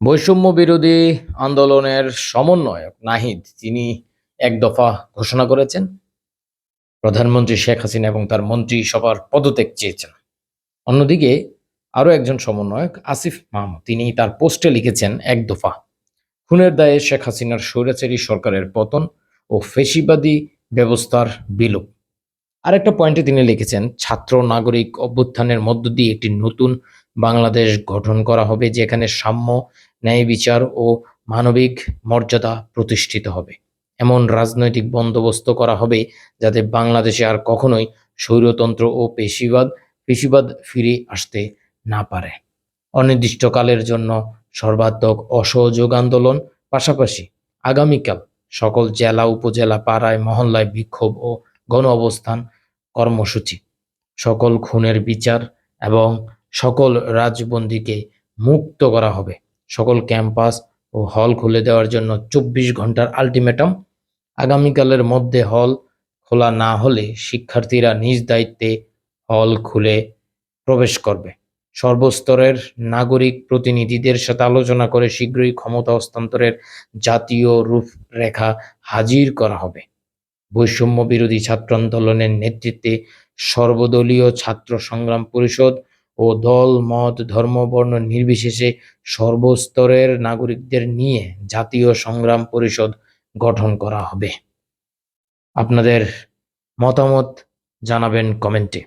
বৈষম্য বিরোধী আন্দোলনের সমন্বয়ক নাহিদ, তিনি এক দফা ঘোষণা করেছেন। প্রধানমন্ত্রী শেখ হাসিনা এবং তার মন্ত্রী সবার পদত্যাগ চেয়েছেন। অন্যদিকে আরও একজন সমন্বয়ক আসিফ মাহমুদ, তিনি তার পোস্টে লিখেছেন, এক দফা। খুনের দায়ে শেখ হাসিনার স্বৈরাচারী সরকারের পতন ও ফেসিবাদী ব্যবস্থার বিলোপ। আরেকটা পয়েন্টে তিনি লিখেছেন, ছাত্র নাগরিক অভ্যুত্থানের মধ্য দিয়ে একটি নতুন বাংলাদেশ গঠন করা হবে, যেখানে সাম্য ন্যায় বিচার ও মানবিক মর্যাদা প্রতিষ্ঠিত হবে। এমন রাজনৈতিক বন্দোবস্ত করা হবে যাতে বাংলাদেশে আর কখনোই স্বৈরতন্ত্র ও পেশিবাদ পেশিবাদ ফিরে আসতে না পারে। অনির্দিষ্টকালের জন্য সর্বাত্মক অসহযোগ আন্দোলন, পাশাপাশি আগামীকাল সকল জেলা, উপজেলা, পাড়ায়, মহল্লায় বিক্ষোভ ও গণ অবস্থান কর্মসূচি। সকল খুনের বিচার এবং সকল রাজবন্দীকে মুক্ত করা হবে। সকল ক্যাম্পাস ও হল খুলে দেওয়ার জন্য চব্বিশ ঘণ্টার আলটিমেটাম। আগামীকালের মধ্যে হল খোলা না হলে শিক্ষার্থীরা নিজ দায়িত্বে হল খুলে প্রবেশ করবে। সর্বস্তরের নাগরিক প্রতিনিধিদের সাথে আলোচনা করে শীঘ্রই ক্ষমতা হস্তান্তরের জাতীয় রূপরেখা হাজির করা হবে। বৈষম্য বিরোধী ছাত্র আন্দোলনের নেতৃত্বে সর্বদলীয় ছাত্র সংগ্রাম পরিষদ ও দল, মত, ধর্ম, বর্ণ নির্বিশেষে সর্বস্তরের নাগরিকদের নিয়ে জাতীয় সংগ্রাম পরিষদ গঠন করা হবে। আপনাদের মতামত জানাবেন কমেন্টে।